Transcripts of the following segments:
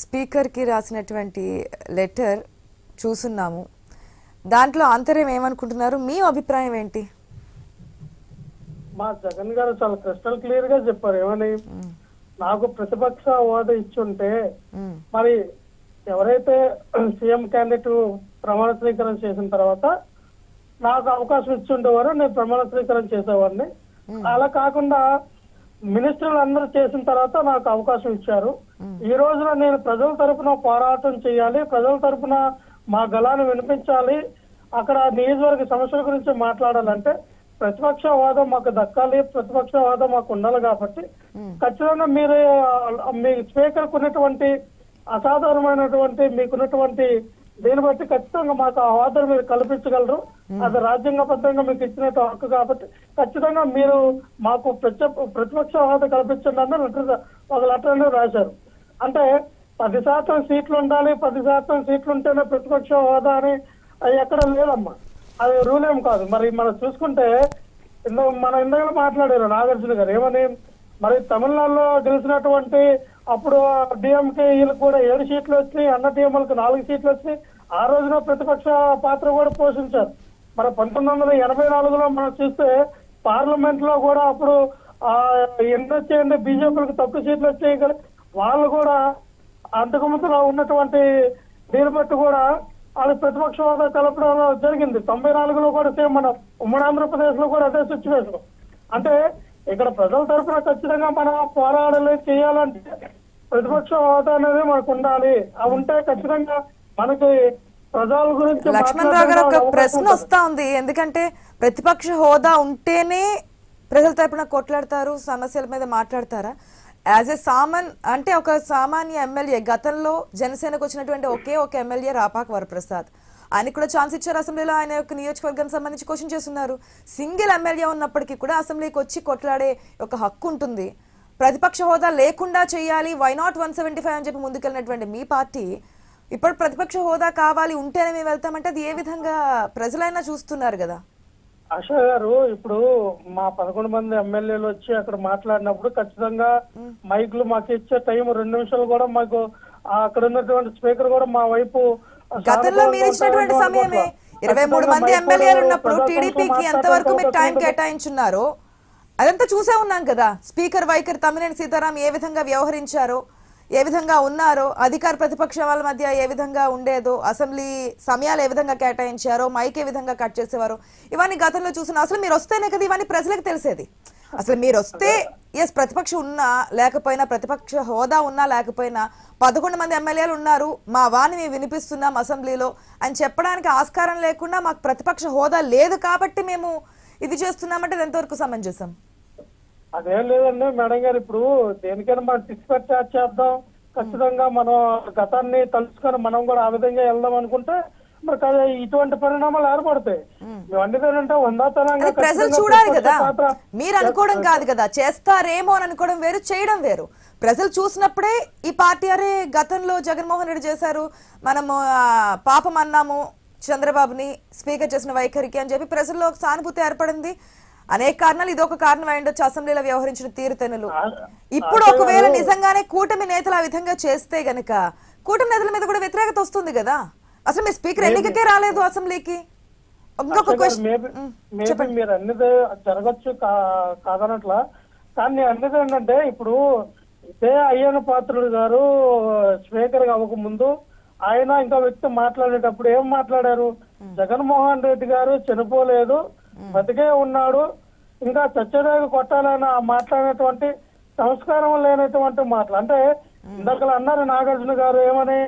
స్పీకర్కి రాసినటువంటి లెటర్ చూస్తున్నాము. దాంట్లో ఆంతర్యం ఏమనుకుంటున్నారు? మీ అభిప్రాయం ఏంటి? మా జగన్ గారు చాలా క్రిస్టల్ క్లియర్గా చెప్పారు. ఏమని? నాకు ప్రతిపక్ష హోదా ఇచ్చుంటే. మరి ఎవరైతే సీఎం క్యాండిడేట్ ప్రమాణ స్వీకారం చేసిన తర్వాత నాకు అవకాశం ఇచ్చుండేవారు నేను ప్రమాణ స్వీకారం చేసేవాడిని. అలా కాకుండా మినిస్టర్లు అందరూ చేసిన తర్వాత నాకు అవకాశం ఇచ్చారు. ఈ రోజున నేను ప్రజల తరపున పోరాటం చేయాలి ప్రజల తరపున మా గలాన్ని వినిపించాలి అక్కడ నియోజకవర్గ సమస్యల గురించి మాట్లాడాలంటే ప్రతిపక్ష హోదా మాకు దక్కాలి ప్రతిపక్ష హోదా మాకు ఉండాలి కాబట్టి ఖచ్చితంగా మీరు మీ స్పీకర్ ఉన్నటువంటి అసాధారణమైనటువంటి మీకున్నటువంటి దీన్ని బట్టి ఖచ్చితంగా మాకు ఆ హోదాను మీరు కల్పించగలరు. అది రాజ్యాంగబద్ధంగా మీకు ఇచ్చిన హక్కు కాబట్టి ఖచ్చితంగా మీరు మాకు ప్రతిపక్ష హోదా కల్పించండి అని లెటర్ ఒక లెటర్ అనేది రాశారు. అంటే పది శాతం సీట్లు ఉండాలి పది శాతం సీట్లు ఉంటేనే ప్రతిపక్ష హోదా అని ఎక్కడ లేదమ్మా. అది రూల్ ఏం కాదు. మరి మనం చూసుకుంటే ఇందాక మన ఇందాక మాట్లాడారు నాగార్జున గారు. ఏమని? మరి తమిళనాడులో గెలిచినటువంటి అప్పుడు డిఎంకే వీళ్ళకి కూడా ఏడు సీట్లు వచ్చినాయి అన్న డిఎంఎల్కి నాలుగు సీట్లు వచ్చినాయి. ఆ రోజున ప్రతిపక్ష పాత్ర కూడా పోషించారు. మరి పంతొమ్మిది వందల ఎనభై నాలుగులో మనం చూస్తే పార్లమెంట్లో కూడా అప్పుడు ఆ ఎన్ని వచ్చాయండి బీజేపీకి తక్కువ సీట్లు వచ్చాయి కదా. వాళ్ళు కూడా అంతకు ముందులో ఉన్నటువంటి దీన్ని బట్టి కూడా వాళ్ళు ప్రతిపక్ష హోదా కలపడం జరిగింది. తొంభై నాలుగులో కూడా సేమ్ మన ఉమ్మడి ఆంధ్రప్రదేశ్లో కూడా అదే సిచ్యువేషన్ అంటే ఇక్కడ ప్రజల తరఫున ఖచ్చితంగా మనం పోరాడాలి చేయాలంటే ప్రతిపక్ష హోదా అనేది మనకు ఉండాలి. అవి ఉంటే ఖచ్చితంగా మనకి ప్రజల గురించి లక్ష్మణ్ రావు గారు ఒక ప్రశ్న వస్తా ఉంది. ఎందుకంటే ప్రతిపక్ష హోదా ఉంటేనే ప్రజల తరపున కొట్లాడతారు సమస్యల మీద మాట్లాడతారా? యాజ్ ఎ సామాన్ అంటే ఒక సామాన్య ఎమ్మెల్యే గతంలో జనసేనకు వచ్చినటువంటి ఒకే ఒక ఎమ్మెల్యే రాపాక వరప్రసాద్. ఆయనకు కూడా ఛాన్స్ ఇచ్చారు అసెంబ్లీలో. ఆయన యొక్క నియోజకవర్గానికి సంబంధించి క్వశ్చన్ చేస్తున్నారు. సింగిల్ ఎమ్మెల్యే ఉన్నప్పటికీ కూడా అసెంబ్లీకి వచ్చి కొట్లాడే ఒక హక్కు ఉంటుంది. ప్రతిపక్ష హోదా లేకుండా చేయాలి why not one seventy five అని చెప్పి ముందుకెళ్ళినటువంటి మీ పార్టీ ఇప్పుడు ప్రతిపక్ష హోదా కావాలి ఉంటేనే మేము వెళ్తామంటే అది ఏ విధంగా ప్రజలైనా చూస్తున్నారు కదా? ఆశా గారు ఇప్పుడు మా పదకొండు మంది ఎమ్మెల్యేలు వచ్చి అక్కడ మాట్లాడినప్పుడు ఖచ్చితంగా మైకులు మాకు ఇచ్చే టైం రెండు నిమిషాలు కూడా మాకు అక్కడ ఉన్నటువంటి స్పీకర్ కూడా మా వైపు గతంలో మీరు ఇచ్చినటువంటి సమయమే. ఇరవై మూడు మంది ఎమ్మెల్యేలు ఉన్నప్పుడు టీడీపీకి ఎంతవరకు మీరు టైం కేటాయించున్నారో అదంతా చూసే ఉన్నాం కదా. స్పీకర్ వైఖరి తమ్మినేని సీతారాం ఏ విధంగా వ్యవహరించారో ఏ విధంగా ఉన్నారో అధికార ప్రతిపక్ష వాళ్ళ మధ్య ఏ విధంగా ఉండేదో అసెంబ్లీ సమయాలు ఏ విధంగా కేటాయించారో మైక్ ఏ విధంగా కట్ చేసేవారో ఇవన్నీ గతంలో చూసిన అసలు మీరు వస్తేనే కదా ఇవన్నీ ప్రజలకు తెలిసేది. అసలు మీరు వస్తే ఎస్ ప్రతిపక్షం ఉన్నా లేకపోయినా ప్రతిపక్ష హోదా ఉన్నా లేకపోయినా పదకొండు మంది ఎమ్మెల్యేలు ఉన్నారు మా వాణి మేము వినిపిస్తున్నాం అసెంబ్లీలో అని చెప్పడానికి ఆస్కారం లేకుండా మాకు ప్రతిపక్ష హోదా లేదు కాబట్టి మేము ఇది చేస్తున్నామంటే ఎంతవరకు సమంజసం? అదేం లేదండి మేడం గారు ఇప్పుడు దేనికైనా మనం టిక్స్ చార్జ్ చేద్దాం. ఖచ్చితంగా మనం గతాన్ని తలుచుకొని మనం కూడా ఆ విధంగా వెళ్దాం అనుకుంటే మరి ఇటువంటి పరిణామాలు ఏర్పడతాయి. అందుకేనంటే వందాతనంగా ప్రజలు చూడాలి కదా. మీరు అనుకోవడం కాదు కదా. చేస్తారేమో అని అనుకోవడం వేరు చేయడం వేరు. ప్రజలు చూసినప్పుడే ఈ పార్టీ అరే గతంలో జగన్మోహన్ రెడ్డి చేశారు మనము పాపం అన్నాము చంద్రబాబుని స్పీకర్ చేసిన వైఖరికి అని చెప్పి ప్రజల్లో ఒక సానుభూతి ఏర్పడింది. అనేక కారణాలు ఇది ఒక కారణం అయి ఉండొచ్చు. అసెంబ్లీలో వ్యవహరించిన తీరుతెన్నులు ఇప్పుడు ఒకవేళ నిజంగానే కూటమి నేతలు ఆ విధంగా చేస్తే గనక కూటమి నేతల మీద కూడా వ్యతిరేకత వస్తుంది కదా? అసలు మీ స్పీకర్ ఎన్నికకే రాలేదు అసెంబ్లీకి? ఇంకొక క్వశ్చన్ మీరు అన్నది జరగచ్చు కాదనట్లా. కానీ నేను అన్నది ఏంటంటే ఇప్పుడు ఇదే అయ్యన పాత్రుడు గారు స్పీకర్ అవ్వక ముందు ఆయన ఇంకా వ్యక్తి మాట్లాడేటప్పుడు ఏం మాట్లాడారు? జగన్మోహన్ రెడ్డి గారు చనిపోలేదు. బతికే ఉన్నాడు ఇంకా చచ్చేదాకా కొట్టాలని ఆ మాట్లాడినటువంటి సంస్కారం లేనటువంటి మాటలు. అంటే ఇందాక అన్నారు నాగార్జున గారు ఏమని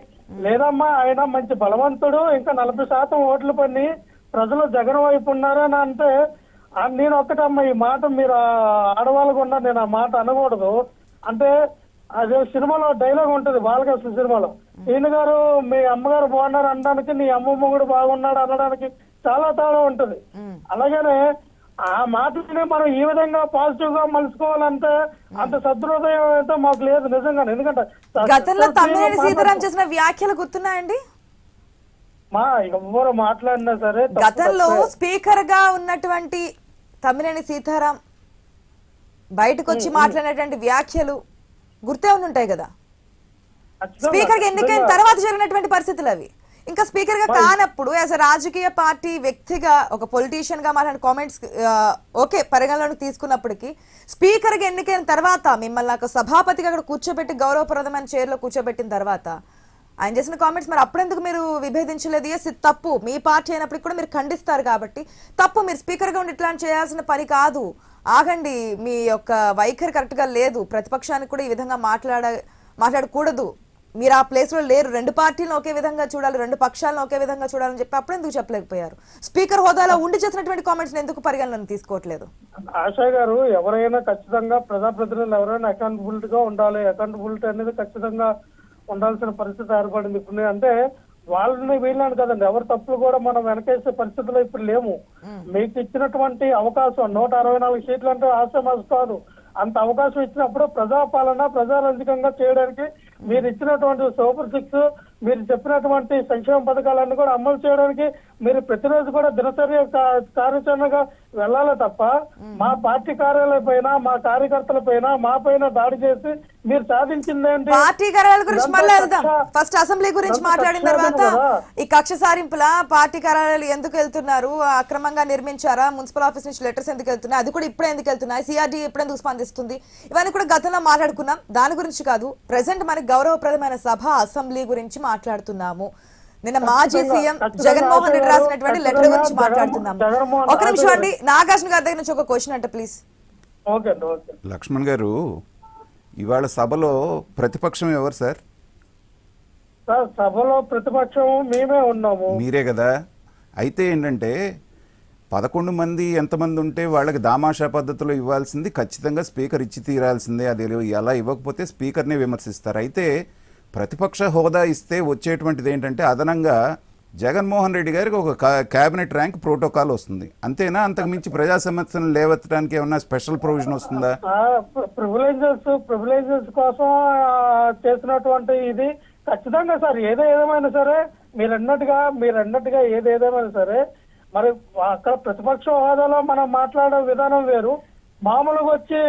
లేదమ్మా ఆయన మంచి బలవంతుడు ఇంకా నలభై శాతం ఓట్లు పని ప్రజలు జగన్ వైపు ఉన్నారని అంటే నేను ఒక్కటమ్మా ఈ మాట మీరు ఆడవాళ్ళకు ఉన్నా నేను ఆ మాట అనకూడదు. అంటే అదే సినిమాలో డైలాగ్ ఉంటది బాలకృష్ణ సినిమాలో. ఈయన గారు మీ అమ్మగారు బాగున్నారు అనడానికి నీ అమ్మమ్మ కూడా బాగున్నాడు అనడానికి చాలా తేడా ఉంటది. అలాగనే ఆ మాటని మనం ఈ విధంగా పాజిటివ్గా మలుచుకోవాలంటే అంత సదృదయం అయితే మాకు లేదు నిజంగానే. ఎందుకంటే గతంలో తమ్మినేని సీతారాం చేసిన వ్యాఖ్యలు గుర్తున్నాయండి? మా ఎవ్వరు మాట్లాడినా సరే గతంలో. స్పీకర్గా ఉన్నటువంటి తమ్మినేని సీతారాం బయటకు వచ్చి మాట్లాడినటువంటి వ్యాఖ్యలు గుర్తే ఉంటాయి కదా. స్పీకర్ ఎన్నికైన ఖచ్చితంగా. తర్వాత జరిగినటువంటి పరిస్థితులు అవి. ఇంకా స్పీకర్గా కానప్పుడు యాజ్ రాజకీయ పార్టీ వ్యక్తిగా ఒక పొలిటీషియన్గా మాట్లాడిన కామెంట్స్ ఓకే పరిగణలోకి తీసుకున్నప్పటికీ స్పీకర్గా ఎన్నికైన తర్వాత మిమ్మల్ని ఒక సభాపతిగా అక్కడ కూర్చోబెట్టి గౌరవప్రదమైన చైర్లో కూర్చోబెట్టిన తర్వాత ఆయన చేసిన కామెంట్స్ మరి అప్పుడెందుకు మీరు విభేదించలేదు? ఎస్ ఇది తప్పు. మీ పార్టీ అయినప్పటికీ కూడా మీరు ఖండిస్తారు కాబట్టి తప్పు. మీరు స్పీకర్గా ఉండి ఇట్లాంటి చేయాల్సిన పని కాదు. ఆగండి. మీ యొక్క వైఖరి కరెక్ట్గా లేదు. ప్రతిపక్షానికి కూడా ఈ విధంగా మాట్లాడ మాట్లాడకూడదు. మీరు ఆ ప్లేస్లో లేరు. రెండు పార్టీలను ఒకే విధంగా చూడాలి రెండు పక్షాలను ఒకే విధంగా చూడాలని చెప్పి అప్పుడు ఎందుకు చెప్పలేకపోయారు? స్పీకర్ హోదాలో ఉండి చేసినటువంటి కామెంట్స్ ఎందుకు పరిగణలోకి తీసుకోవట్లేదు? ఆశా గారు ఎవరైనా ఖచ్చితంగా ప్రజాప్రతినిధులు ఎవరైనా అకౌంటబిలిటీ గా ఉండాలి. అకౌంటబిలిటీ అనేది ఖచ్చితంగా ఉండాల్సిన పరిస్థితి ఏర్పడింది. ఇప్పుడు అంటే వాళ్ళని వీళ్ళని కదండి. ఎవరి తప్పులు కూడా మనం వెనకేసే పరిస్థితిలో ఇప్పుడు లేము. మీకు ఇచ్చినటువంటి అవకాశం నూట అరవై నాలుగు సీట్లు అంటే ఆశామాస్ కాదు. అంత అవకాశం ఇచ్చినప్పుడు ప్రజాపాలన ప్రజారంజకంగా చేయడానికి మీరు ఇచ్చినటువంటి సూపర్ సిక్స్ మీరు చెప్పినటువంటి సంక్షేమ పథకాలన్నీ కూడా అమలు చేయడానికి మీరు ప్రతిరోజు కూడా దినచర్య కార్యాచరణగా వెళ్ళాలి తప్ప మా పార్టీ కార్యాలయం పైన మా కార్యకర్తల పైన మా పైన దాడి చేసి మీరు సాధించింది ఏంటి? పార్టీ కార్యాలయాల గురించి మళ్ళీ వెళ్దాం. ఫస్ట్ అసెంబ్లీ గురించి మాట్లాడిన తర్వాత. ఈ కక్ష సారింపుల పార్టీ కార్యాలయాలు ఎందుకు వెళ్తున్నారు? అక్రమంగా నిర్మించారా? మున్సిపల్ ఆఫీస్ నుంచి లెటర్స్ ఎందుకు వెళ్తున్నాయి? అది కూడా ఇప్పుడే ఎందుకు వెళ్తున్నాయి? సిఆర్డీ ఎప్పుడు ఎందుకు స్పందిస్తుంది? ఇవన్నీ కూడా గతంలో మాట్లాడుకున్నాం. దాని గురించి కాదు ప్రెసెంట్ మనకి గౌరవప్రదమైన సభ అసెంబ్లీ గురించి మాట్లాడుతున్నాము. నిన్న మాజీ సీఎం జగన్మోహన్ రెడ్డి గారు, రాసినటువంటి లెటర్ గురించి జగన్మోహన్ ఒక నిమిషం అండి నాగార్జున గారి దగ్గర నుంచి ఒక క్వశ్చన్ అంటే ప్లీజ్ ఓకే అండి ఓకే లక్ష్మణ్ గారు ఇవాళ సభలో ప్రతిపక్షం ఎవరు సార్? సార్ సభలో ప్రతిపక్షం మేమే ఉన్నాము. మీరే కదా. అయితే ఏంటంటే పదకొండు మంది ఎంతమంది ఉంటే వాళ్ళకి దామాషా పద్ధతిలో ఇవ్వాల్సింది ఖచ్చితంగా స్పీకర్ ఇచ్చి తీరాల్సిందే. అది ఎలా ఇవ్వకపోతే స్పీకర్నే విమర్శిస్తారు. అయితే ప్రతిపక్ష హోదా ఇస్తే వచ్చేటువంటిది ఏంటంటే అదనంగా జగన్మోహన్ రెడ్డి గారికి ఒక క్యాబినెట్ ర్యాంక్ ప్రోటోకాల్ వస్తుంది. అంతేనా? అంతకుమించి ప్రజా సమస్యలను లేవెత్తడానికి ఏమన్నా స్పెషల్ ప్రొవిజన్ వస్తుందా? ప్రివిలేజెస్ ప్రివిలేజెస్ కోసం చేసినటువంటి ఇది ఖచ్చితంగా సార్ ఏదో ఏదేమైనా సరే మీరు అన్నట్టుగా మీరు అన్నట్టుగా ఏది ఏదేమైనా సరే మరి అక్కడ ప్రతిపక్ష హోదాలో మనం మాట్లాడే విధానం వేరు మామూలుగా వచ్చి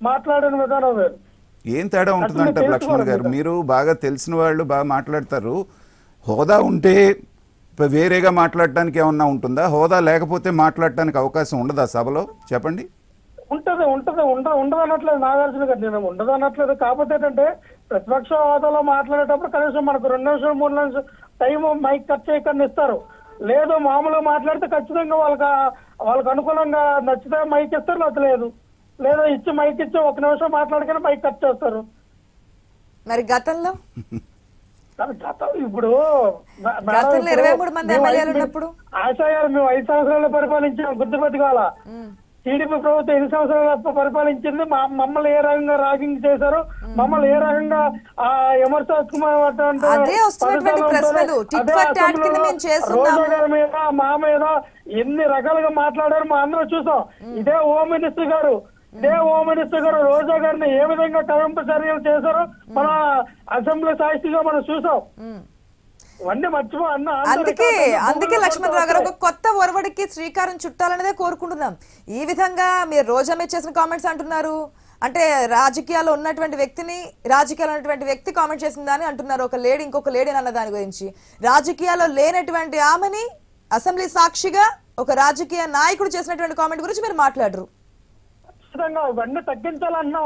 మాట్లాడిన విధానం వేరు. ఏం తేడా ఉంటుందంటారు లక్ష్మణ్ గారు. మీరు బాగా తెలిసిన వాళ్ళు బాగా మాట్లాడతారు. హోదా ఉంటే వేరేగా మాట్లాడటానికి ఏమన్నా ఉంటుందా? హోదా లేకపోతే మాట్లాడటానికి అవకాశం ఉండదా సభలో? చెప్పండి. ఉంటది ఉంటది ఉండ ఉండదు అనట్లేదు నాగార్జున గారు. నేను ఉండదు అనట్లేదు కాకపోతే ఏంటంటే ప్రతిపక్ష హోదాలో మాట్లాడేటప్పుడు కనీసం మనకు రెండు నిమిషాలు మూడు నిమిషాలు టైం మైక్ కట్ చేయకుండా ఇస్తారు. లేదు మామూలుగా మాట్లాడితే ఖచ్చితంగా వాళ్ళకి వాళ్ళకి అనుకూలంగా నచ్చితే మైక్ ఇస్తారు లేదు. లేదా ఇచ్చి మైక్ ఇచ్చి ఒక నిమిషం మాట్లాడగానే మైక్ కట్ చేస్తారు. మరి గతంలో? గతం ఇప్పుడు గతంలో ఇప్పుడు 23 మంది మేము ఎమ్మెల్యేలు ఐదు- ఉన్నప్పుడు? ఆశా గారు మేము ఐదు సంవత్సరాలు పరిపాలించాం గుర్తుపెట్టుకోవాలా టీడీపీ ప్రభుత్వం ఎన్ని సంవత్సరాలు పరిపాలించింది? మా మమ్మల్ని ఏ రకంగా రాగింగ్ చేశారు? మమ్మల్ని ఏ రకంగా ఆ గారి మీద మా మీద ఎన్ని రకాలుగా మాట్లాడారు మా అందరూ చూసాం. ఇదే హోమ్ మినిస్టర్ గారు ఇదే హోమ్ మినిస్టర్ గారు రోజా గారిని ఏ విధంగా కవింపు చర్యలు చేశారో మన అసెంబ్లీ సాక్షిగా మనం చూసాం. అందుకే అందుకే లక్ష్మణరావు గారు ఒక కొత్త ఒరవడికి శ్రీకారం చుట్టాలనేదే కోరుకుంటున్నాం. ఈ విధంగా మీరు రోజా మీద చేసిన కామెంట్స్ అంటున్నారు. అంటే రాజకీయాల్లో ఉన్నటువంటి వ్యక్తిని రాజకీయాల్లో ఉన్నటువంటి వ్యక్తి కామెంట్ చేసిందని అంటున్నారు. ఒక లేడీ ఇంకొక లేడీ అన్న దాని గురించి. రాజకీయాల్లో లేనటువంటి ఆమెని అసెంబ్లీ సాక్షిగా ఒక రాజకీయ నాయకుడు చేసినటువంటి కామెంట్ గురించి మీరు మాట్లాడరు. ఖచ్చితంగా ఇవన్నీ తగ్గించాలన్నాం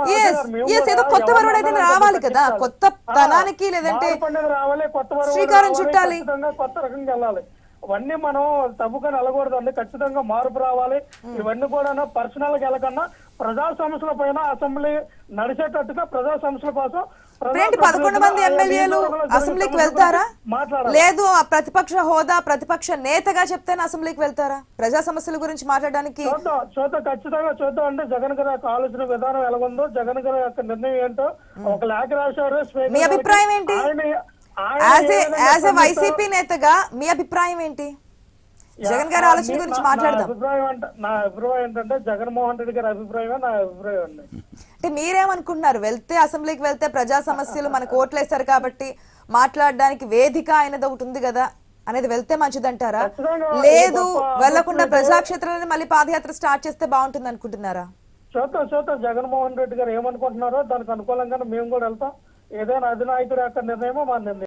ఏదో కొత్త వరవడి అయితే రావాలి కదా. కొత్త తనానికి లేదంటే రావాలి కొత్త శ్రీకారం చుట్టాలి. కొత్త రకంగా వెళ్ళాలి. ఇవన్నీ మనం తప్పుకొని వెళ్ళకూడదండి. ఖచ్చితంగా మార్పు రావాలి. ఇవన్నీ కూడా పర్సనల్గా వెళ్ళకన్నా ప్రజా సమస్యల పైన అసెంబ్లీ నడిచేటట్టుగా ప్రజా సమస్యల కోసం పదకొండు మంది ఎమ్మెల్యేలు అసెంబ్లీకి వెళ్తారా? లేదు ఆ ప్రతిపక్ష హోదా ప్రతిపక్ష నేతగా చెప్తేనే అసెంబ్లీకి వెళ్తారా? ప్రజా సమస్యల గురించి మాట్లాడడానికి చూద్దాం ఖచ్చితంగా చూద్దాం అంటే జగన్ గారి యొక్క ఆలోచన విధానం ఎలాగుందో జగన్ గారి యొక్క నిర్ణయం ఏంటో ఒక లేఖ రాశారు మీ. అభిప్రాయం ఏంటి? యాజ్ ఏ వైసీపీ నేతగా మీ అభిప్రాయం ఏంటి? జగన్ గారి ఆలోచన గురించి మాట్లాడదాం. అభిప్రాయం నా అభిప్రాయం ఏంటంటే జగన్మోహన్ రెడ్డి గారి అభిప్రాయమే నా అభిప్రాయం అండి. అంటే మీరేమనుకుంటున్నారు? వెళ్తే అసెంబ్లీకి వెళ్తే ప్రజా సమస్యలు మనకు ఓట్లేస్తారు కాబట్టి మాట్లాడడానికి వేదిక అయినది ఒకటి ఉంది కదా అనేది వెళ్తే మంచిదంటారా? లేదు వెళ్ళకుండా ప్రజాక్షేత్రంలో మళ్ళీ పాదయాత్ర స్టార్ట్ చేస్తే బాగుంటుంది అనుకుంటున్నారా? చూద్దాం చూద్దాం. జగన్మోహన్ రెడ్డి గారు ఏమనుకుంటున్నారో దానికి అనుకూలంగానే మేము కూడా వెళ్తాం. ఏదైనా అధినాయకుడి యొక్క నిర్ణయమో మా నిర్ణయం.